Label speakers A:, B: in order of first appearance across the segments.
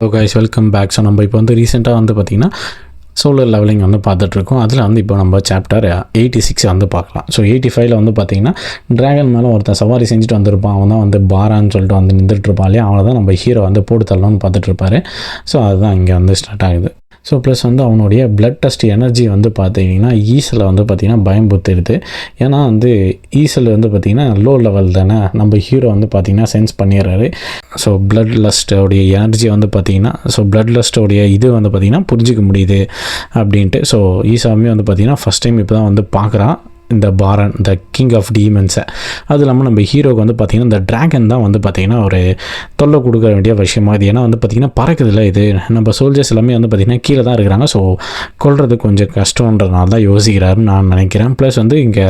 A: So guys welcome back so நம்ம இப்போ வந்து ரீசெண்டாக வந்து பார்த்திங்கன்னா சோலர் லெவலிங் வந்து பார்த்துட்ருக்கோம் அதில் வந்து இப்போ நம்ம சாப்டர் எயிட்டி சிக்ஸ் வந்து பார்க்கலாம். ஸோ எயிட்டி ஃபைவ்ல வந்து பார்த்திங்கன்னா ட்ராகன் மேலே ஒருத்தன் சவாரி செஞ்சுட்டு வந்திருப்பான். அவன் தான் வந்து பாரான்னு சொல்லிட்டு வந்து நின்றுட்டு இருப்பான் இல்லையா? அவனை தான் நம்ம ஹீரோ வந்து போட்டு தள்ளணும்னு பார்த்துட்ருப்பாரு ஸோ அதுதான் இங்கே வந்து ஸ்டார்ட் ஆகுது. ஸோ ப்ளஸ் வந்து அவனுடைய பிளட் டெஸ்ட் எனர்ஜி வந்து பார்த்தீங்கன்னா ஈசலை வந்து பார்த்திங்கன்னா பயம்புத்துடுது ஏன்னா வந்து ஈசல் வந்து பார்த்திங்கன்னா லோ லெவல் தானே நம்ம ஹீரோ வந்து பார்த்திங்கன்னா சென்ஸ் பண்ணிடுறாரு. ஸோ பிளட் லஸ்ட்டோடைய எனர்ஜி வந்து பார்த்திங்கன்னா ஸோ பிளட் லஸ்ட்டோடைய இது வந்து பார்த்திங்கன்னா புரிஞ்சிக்க முடியுது அப்படின்ட்டு. ஸோ ஈசாமே வந்து பார்த்திங்கன்னா ஃபஸ்ட் டைம் இப்போ தான் வந்து பார்க்குறான். இந்த பாரன் இந்த கிங் ஆஃப் டீமன்ஸை அது இல்லாமல் நம்ம ஹீரோக்கு வந்து பார்த்திங்கன்னா இந்த ட்ராகன் தான் வந்து பார்த்திங்கன்னா ஒரு தொல்லை கொடுக்க வேண்டிய விஷயமா இது. ஏன்னா வந்து பார்த்திங்கன்னா பறக்குதுல இது. நம்ம சோல்ஜர்ஸ் எல்லாமே வந்து பார்த்திங்கன்னா கீழே தான் இருக்கிறாங்க. ஸோ கொள்வது கொஞ்சம் கஷ்டன்றதுனால தான் யோசிக்கிறாருன்னு நான் நினைக்கிறேன். ப்ளஸ் வந்து இங்கே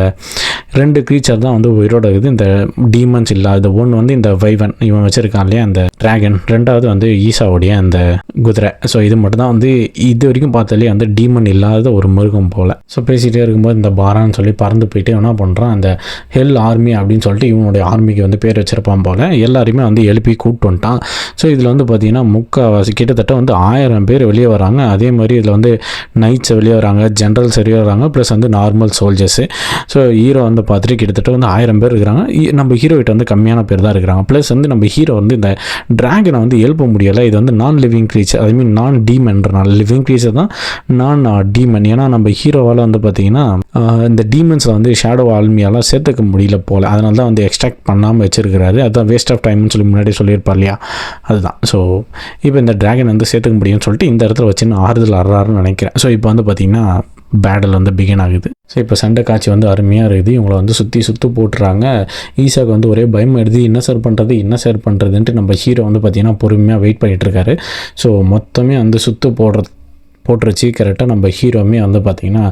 A: ரெண்டு க்ரீச்சர் தான் வந்து உயிரோட இருக்குது. இந்த டீமன்ஸ் இல்லாத ஒன்று வந்து இந்த வைவன் இவன் வச்சுருக்கான் இல்லையா அந்த ட்ராகன் ரெண்டாவது வந்து ஈசாவுடைய அந்த குதிரை. ஸோ இது மட்டும்தான் வந்து இது வரைக்கும் பார்த்தாலே வந்து டீமன் இல்லாத ஒரு மிருகம் போல். ஸோ பேசிகிட்டே இருக்கும்போது இந்த பாரான்னு சொல்லி பறந்து போயிட்டு என்ன பண்ணுறான் அந்த ஹெல் ஆர்மி அப்படின்னு சொல்லிட்டு இவனுடைய ஆர்மிக்கு வந்து பேர் வச்சிருப்பான் போல். எல்லாருமே வந்து எழுப்பி கூப்பிட்டு வந்துட்டான். ஸோ இதில் வந்து பார்த்தீங்கன்னா முக்கால்வாசி கிட்டத்தட்ட வந்து ஆயிரம் பேர் வெளியே வராங்க. அதே மாதிரி இதில் வந்து நைட்ஸ் வெளியே வராங்க ஜென்ரல்ஸ் வெளியே வராங்க ப்ளஸ் வந்து நார்மல் சோல்ஜர்ஸு ஸோ ஹீரோ வந்து பார்த்துட்டு கிட்டத்தட்ட வந்து ஆயிரம் பேர் இருக்கிறாங்க. நம்ம ஹீரோ கிட்ட வந்து கம்மியான பேர் தான் இருக்கிறாங்க. ப்ளஸ் வந்து நம்ம ஹீரோ வந்து இந்த ட்ராகனை வந்து எழுப்ப முடியலை. இது வந்து நான் லிவிங் க்ரீச்சர் ஐ மீன் நான் டீமன்றனால லிவிங் க்ரீச்சர் தான் நான் டீமன் uh, ஏன்னா நம்ம ஹீரோவால் வந்து பார்த்தீங்கன்னா uh, இந்த டீமன்ஸில் வந்து ஷேடோ ஆல்மியாலாம் சேர்த்துக்க முடியல போல். அதனால தான் வந்து எக்ஸ்ட்ராக்ட் பண்ணாமல் வச்சிருக்கிறாரு. அதுதான் வேஸ்ட் ஆஃப் டைம்னு சொல்லி முன்னாடி சொல்லியிருப்பார் இல்லையா? அதுதான். ஸோ இப்போ இந்த ட்ராகன் வந்து சேர்த்துக்க முடியும்னு சொல்லிட்டு இந்த இடத்துல வச்சு நான் ஆறுதல் அறாருன்னு நினைக்கிறேன். ஸோ இப்போ வந்து பார்த்தீங்கன்னா பேடல் வந்து பிகின் ஆகுது. ஸோ இப்போ சண்டை காட்சி வந்து அருமையாக இருக்குது. இவங்களை வந்து சுற்றி சுற்றி போட்டுறாங்க. ஈசாக்கு வந்து ஒரே பயம் எடுத்து என்ன சார் பண்ணுறது என்ன சார் பண்ணுறதுன்ட்டு நம்ம ஹீரோ வந்து பார்த்திங்கன்னா பொறுமையாக வெயிட் பண்ணிகிட்ருக்காரு ஸோ மொத்தமே வந்து சுற்று போடுறது போட்டுருச்சு கரெக்டாக நம்ம ஹீரோவுமே வந்து பார்த்திங்கன்னா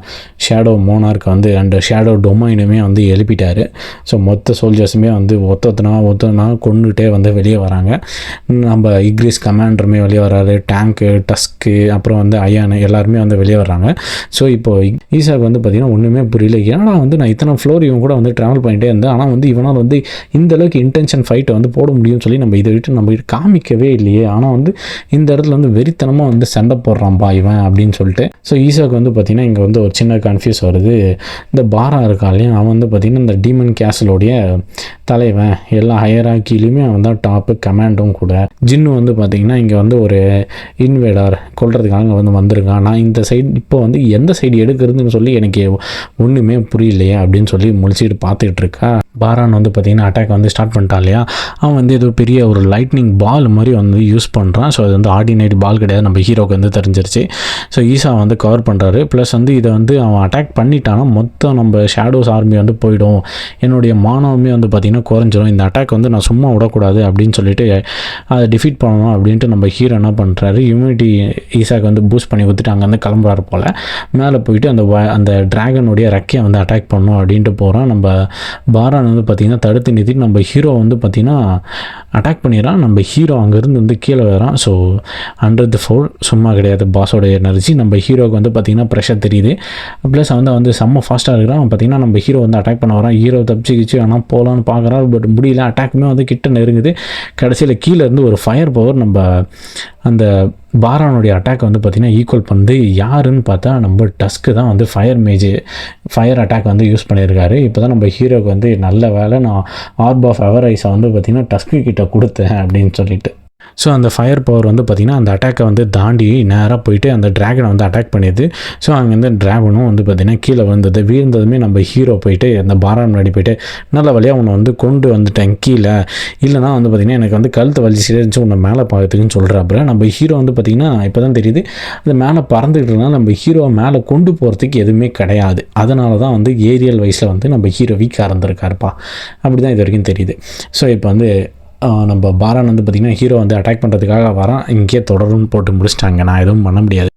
A: ஷேடோ மோனார்க்கு வந்து அண்ட் ஷேடோ டொமைனுமே வந்து எழுப்பிட்டார். ஸோ மொத்த சோல்ஜர்ஸுமே வந்து ஒத்தொத்தனா ஒத்தனா கொண்டுகிட்டே வந்து வெளியே வராங்க. நம்ம இக்ரிஸ் கமாண்டருமே வெளியே வராரு டேங்க்கு டஸ்க்கு அப்புறம் வந்து அயானு எல்லாருமே வந்து வெளியே வர்றாங்க. ஸோ இப்போ ஈசாக்கு வந்து பார்த்திங்கன்னா ஒன்றுமே புரியல. ஏன்னா வந்து நான் இத்தனை ஃப்ளோர் இவன் கூட வந்து ட்ராவல் பண்ணிகிட்டே இருந்தேன். ஆனால் வந்து இவனால் வந்து இந்த அளவுக்கு இன்டென்ஷன் ஃபைட்டை வந்து போட முடியும்னு சொல்லி நம்ம இதை விட்டு நம்ம காமிக்கவே இல்லையே. ஆனால் வந்து இந்த இடத்துல வந்து வெறித்தனமாக வந்து சண்டை போடுறான்பா இவன். அப்படின்னு சொல்லிட்டு. ஸோ ஈசாக்கு வந்து பார்த்திங்கன்னா இங்கே வந்து ஒரு சின்ன கன்ஃபியூஸ் வருது. இந்த பாரா இருக்கா இல்லையா அவன் வந்து பார்த்திங்கன்னா இந்த டீமன் கேசலோடைய தலைவன். எல்லா ஹையராக்கிலையுமே அவன் தான் டாப்பு கமாண்டும் கூட. ஜின்னு வந்து பார்த்திங்கன்னா இங்கே வந்து ஒரு இன்வேடர் கொள்றதுக்காக வந்து வந்திருக்கான். நான் இந்த சைடு இப்போ வந்து எந்த சைடு எடுக்கிறதுன்னு சொல்லி எனக்கு ஒன்றுமே புரியலையே அப்படின்னு சொல்லி முழிச்சிட்டு பார்த்துட்டு இருக்கா. பாரான் வந்து பார்த்திங்கன்னா அட்டாக் வந்து ஸ்டார்ட் பண்ணிட்டான் இல்லையா? அவன் வந்து ஏதோ பெரிய ஒரு லைட்னிங் பால் மாதிரி வந்து யூஸ் பண்ணுறான் ஸோ அது வந்து ஆர்டினரி பால் கிடையாது. நம்ம ஹீரோக்கு வந்து தெரிஞ்சிருச்சு. ஸோ ஈசா வந்து கவர் பண்ணுறாரு ப்ளஸ் வந்து இதை வந்து அவன் அட்டாக் பண்ணிட்டானா மொத்தம் நம்ம ஷேடோஸ் ஆர்மி வந்து போயிடும். என்னுடைய மாணவமே வந்து பார்த்திங்கன்னா குறைஞ்சிரும். இந்த அட்டாக் வந்து நான் சும்மா விடக்கூடாது அப்படின்னு சொல்லிட்டு அதை டிஃபீட் பண்ணணும் அப்படின்ட்டு நம்ம ஹீரோ என்ன பண்ணுறாரு இம்யூனிட்டி ஈசாக்கு வந்து பூஸ்ட் பண்ணி கொடுத்துட்டு அங்கேருந்து கிளம்புறாரு போல். மேலே போயிட்டு அந்த வ- அந்த ட்ராகனுடைய ரெக்கையை வந்து அட்டாக் பண்ணணும் அப்படின்ட்டு போகிறான் நம்ம பாரான் வந்து பார்த்திங்கன்னா தடுத்து நிறுத்தி நம்ம ஹீரோ வந்து பார்த்திங்கன்னா அட்டாக் பண்ணிடுறான். நம்ம ஹீரோ அங்கேருந்து வந்து கீழே வரான் ஸோ ஹண்ட்ரட் ஃபோர் சும்மா கிடையாது. பாஸோடைய எனர்ஜி நம்ம ஹீரோக்கு வந்து பார்த்திங்கன்னா ப்ரெஷர் தெரியுது. ப்ளஸ் வந்து வந்து செம்ம ஃபாஸ்ட்டாக இருக்கிறான். பார்த்திங்கன்னா நம்ம ஹீரோ வந்து அட்டாக் பண்ண வரான். ஹீரோ தப்பிச்சுக்கிச்சு ஆனால் போகலான்னு பார்க்குறாரு பட் முடியல அட்டாக்குமே வந்து கிட்ட நெருங்குது. கடைசியில் கீழே இருந்து ஒரு ஃபயர் பவர் நம்ம அந்த பாரானுடைய அட்டாக் வந்து பார்த்திங்கன்னா ஈக்குவல் பண்ணி யாருன்னு பார்த்தா நம்ம டஸ்க்கு தான் வந்து ஃபயர் மேஜ் ஃபயர் அட்டாக் வந்து யூஸ் பண்ணியிருக்காரு. இப்போ தான் நம்ம ஹீரோக்கு வந்து நல்ல வேலை நான் ஆர்ப் ஆஃப் எவர் ஐஸை வந்து பார்த்திங்கன்னா டஸ்க்கு கிட்ட கொடுத்தேன் அப்படின்னு சொல்லிட்டு. ஸோ அந்த ஃபயர் பவர் வந்து பார்த்திங்கன்னா அந்த அட்டாக்கை வந்து தாண்டி நேராக போயிட்டு அந்த ட்ராகனை வந்து அட்டாக் பண்ணிடுது. ஸோ அங்கேருந்து ட்ராகனும் வந்து பார்த்திங்கன்னா கீழே வந்தது வீழ்ந்ததுமே நம்ம ஹீரோ போயிட்டு அந்த பாரான் முன்னாடி போயிட்டு நல்ல வழியாக உன்னை வந்து கொண்டு வந்துட்டேன் கீழே. இல்லைனா வந்து பார்த்திங்கன்னா எனக்கு வந்து கழுத்து வலிச்சுட்டே இருந்துச்சு உன்னை மேலே பார்த்துக்குன்னு சொல்கிறாப்புல நம்ம ஹீரோ வந்து பார்த்திங்கன்னா இப்போ தான் தெரியுது. அது மேலே பறந்துக்கிட்டுனா நம்ம ஹீரோவை மேலே கொண்டு போகிறதுக்கு எதுவுமே கிடையாது. அதனால தான் வந்து ஏரியல் வயசில் வந்து நம்ம ஹீரோ வீக்காக இருந்திருக்காருப்பா அப்படி தான் இது வரைக்கும் தெரியுது. ஸோ இப்போ வந்து நம்ம பாரான் வந்து பார்த்திங்கன்னா ஹீரோ வந்து அட்டாக் பண்ணுறதுக்காக வரான். இங்கேயே தொடரும் போட்டு முடிச்சிட்டாங்க. நான் எதுவும் பண்ண முடியாது.